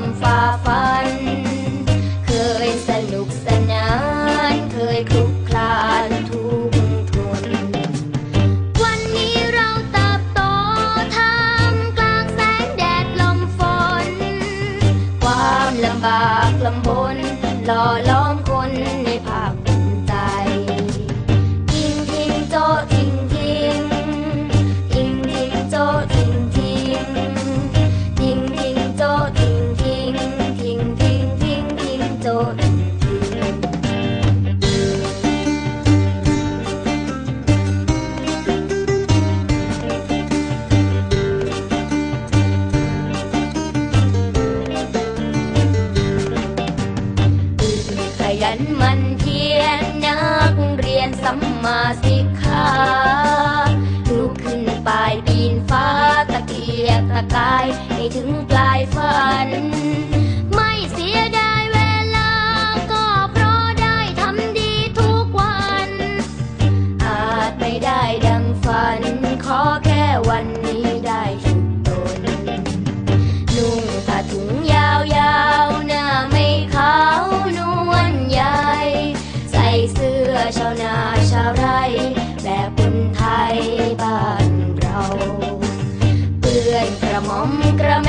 องฝ่าฟัน เคยสนุกสนาน เคยคลุกคลานทุกทน วันนี้เราเติบโตทำกลางแสงแดดลมฝน ความลำบากลำบนหล่อล้อมคน written บ้านเรา เปื้อนกระมอมกระแม